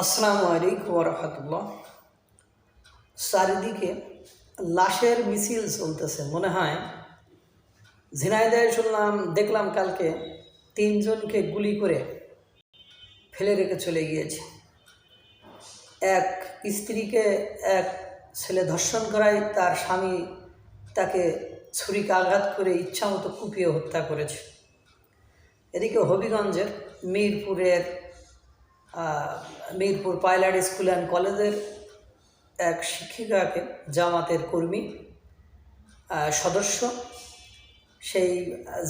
আসসালামু আলাইকুম রহমতুল্লাহ। চারিদিকে লাশের মিছিল চলতেছে, মনে হয়। ঝিনাইদায় শুনলাম, দেখলাম কালকে তিনজনকে গুলি করে ফেলে রেখে চলে গিয়েছে। এক স্ত্রীকে এক ছেলে ধর্ষণ করায়, তার স্বামী তাকে ছুরিকে আঘাত করে ইচ্ছামতো কুপিয়ে হত্যা করেছে। এদিকে হবিগঞ্জের মিরপুরের মিরপুর পাইলট স্কুল অ্যান্ড কলেজের এক শিক্ষিকাকে, জামাতের কর্মী সদস্য। সেই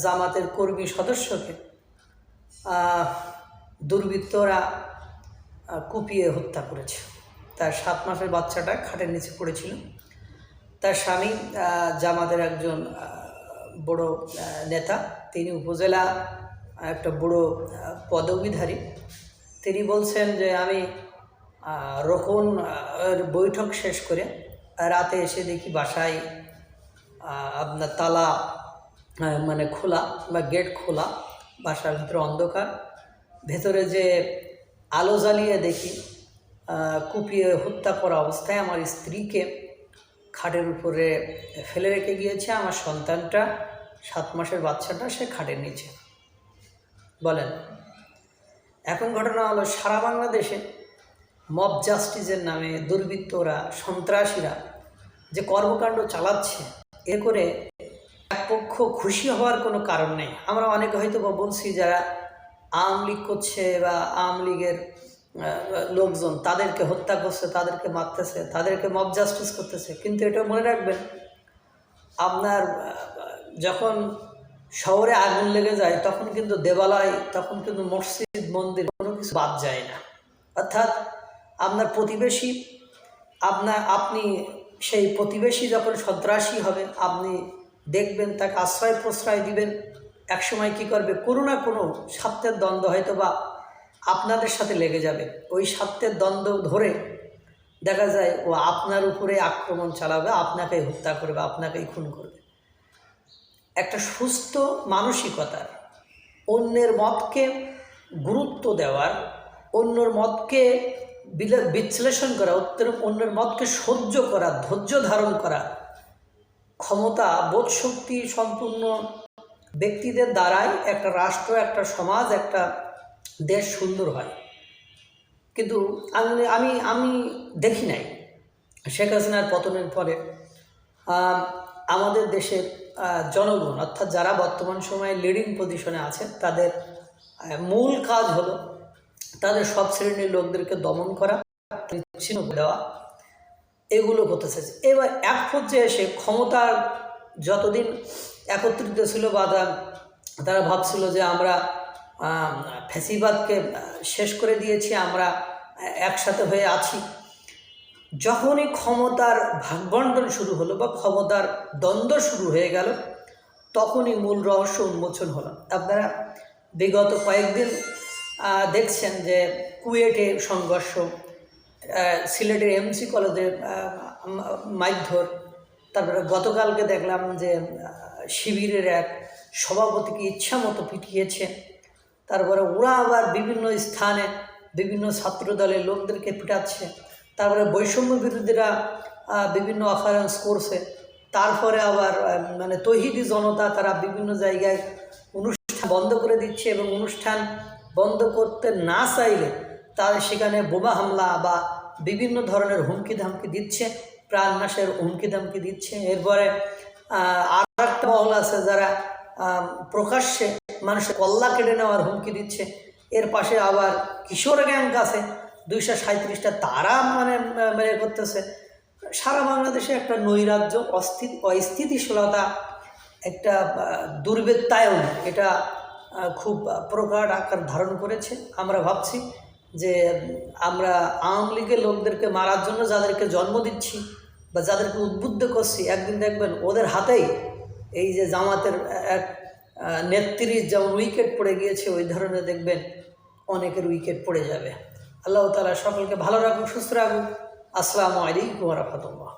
জামাতের কর্মী সদস্যকে দুর্বৃত্তরা কুপিয়ে হত্যা করেছে। তার সাত মাসের বাচ্চাটা খাটের নিচে পড়েছিল। তার স্বামী জামাতের একজন বড় নেতা। তিনি উপজেলা একটা বড় পদবীধারী। তিনি বলছেন যে আমি রোকন বৈঠক শেষ করে রাতে এসে দেখি বাসায় আপনার তালা মানে খোলা বা গেট খোলা, বাসার ভিতরে অন্ধকার। ভেতরে যে আলো জ্বালিয়ে দেখি কুপিয়ে হত্যা করা অবস্থায় আমার স্ত্রীকে খাটের উপরে ফেলে রেখে গিয়েছে। আমার সন্তানটা সাত মাসের বাচ্চাটা সে খাটের নিচে। বলেন এখন ঘটনা হলো, সারা বাংলাদেশে মব জাস্টিসের নামে দুর্বৃত্তরা, সন্ত্রাসীরা যে কর্মকাণ্ড চালাচ্ছে, এ করে এক পক্ষ খুশি হওয়ার কোনো কারণ নেই। আমরা অনেকে হয়তো বলছি যারা আওয়ামী লীগ করছে বা আওয়ামী লীগের লোকজন, তাদেরকে হত্যা করছে, তাদেরকে মারতেছে, তাদেরকে মব জাস্টিস করতেছে। কিন্তু এটা মনে রাখবেন, আপনার যখন শহরে আগুন লেগে যায়, তখন কিন্তু দেবালয়, তখন কিন্তু মসজিদ, মন্দির, কোনো কিছু বাদ যায় না। অর্থাৎ আপনার প্রতিবেশী, আপনার, আপনি সেই প্রতিবেশী যখন সন্ত্রাসী হবে আপনি দেখবেন, তাকে আশ্রয় প্রশ্রয় দিবেন। একসময় কি করবে? কোনো না কোনো স্বার্থের দ্বন্দ্ব হয়তো বা আপনাদের সাথে লেগে যাবে। ওই স্বার্থের দ্বন্দ্ব ধরে দেখা যায় ও আপনার উপরে আক্রমণ চালাবে, আপনাকেই হত্যা করবে, আপনাকেই খুন করবে। একটা সুস্থ মানসিকতার অন্যের মতকে গুরুত্ব দেওয়ার, অন্যর মতকে বিশ্লেষণ করা অন্যের মতকে সহ্য করা, ধৈর্য ধারণ করা ক্ষমতা বোধশক্তি সম্পূর্ণ ব্যক্তিদের দ্বারাই একটা রাষ্ট্র, একটা সমাজ, একটা দেশ সুন্দর হয়। কিন্তু আমি আমি আমি দেখি নাই। শেখ হাসিনার পতনের পরে আমাদের দেশের জনগণ, অর্থাৎ যারা বর্তমান সময়ে লিডিং পজিশনে আছেন, তাদের মূল কাজ হলো তাদের সব শ্রেণির লোকদেরকে দমন করা বিচ্ছিন্ন দেওয়া, এগুলো চাইছে এবার এক পর্যায়ে এসে ক্ষমতার যতদিন একত্রিত ছিল বা তারা ভাবছিল যে আমরা ফ্যাসিবাদকে শেষ করে দিয়েছি, আমরা একসাথে হয়ে আছি যখনই ক্ষমতার ভাগবন্টন শুরু হলো বা ক্ষমতার দ্বন্দ্ব শুরু হয়ে গেল তখনই মূল রহস্য উন্মোচন হলো। আপনারা বিগত কয়েকদিন দেখছেন যে কুয়েটে সংঘর্ষ সিলেটের এমসি কলেজের আহ, মা- মারধর তারপরে গতকালকে দেখলাম যে শিবিরের এক সভাপতিকে ইচ্ছা মতো পিটিয়েছে। তারপরে ওরা আবার বিভিন্ন স্থানে বিভিন্ন ছাত্র দলের লোকদেরকে পিটাচ্ছে। তারপরে বৈষম্য বিরোধীরা বিভিন্ন অফারেন্স করছে। তারপরে আবার মানে তহিদি জনতা তারা বিভিন্ন জায়গায় অনুষ্ঠান বন্ধ করে দিচ্ছে এবং অনুষ্ঠান বন্ধ করতে না চাইলে তার সেখানে বোমা হামলা বা বিভিন্ন ধরনের হুমকি ধামকি দিচ্ছে প্রাণ প্রাণনাশের হুমকি ধামকি দিচ্ছে। এরপরে আর একটা মহল আছে যারা প্রকাশ্যে মানুষের কল্লা কেটে নেওয়ার হুমকি দিচ্ছে। এর পাশে আবার কিশোর গ্যাং আছে। দুইশো সাঁত্রিশটা তারা মানে আহ, মানে করতেছে। সারা বাংলাদেশে একটা নৈরাজ্য অস্থিত অস্থিতিশীলতা একটা দুর্বৃত্তায়ন এটা খুব প্রগাঢ় আকার ধারণ করেছে। আমরা ভাবছি যে আমরা আওয়ামী লীগের লোকদেরকে মারার জন্য যাদেরকে জন্ম দিচ্ছি বা যাদেরকে উদ্বুদ্ধ করছি একদিন দেখবেন ওদের হাতেই এই যে জামাতের এক নেত্রীর যেমন উইকেট পড়ে গিয়েছে ওই ধরনের দেখবেন অনেকের উইকেট পড়ে যাবে। আল্লাহ তালা সকলকে ভালো রাখুক সুস্থ রাখুক। আসসালামু আলাইকুম রহমতুল্লাহ।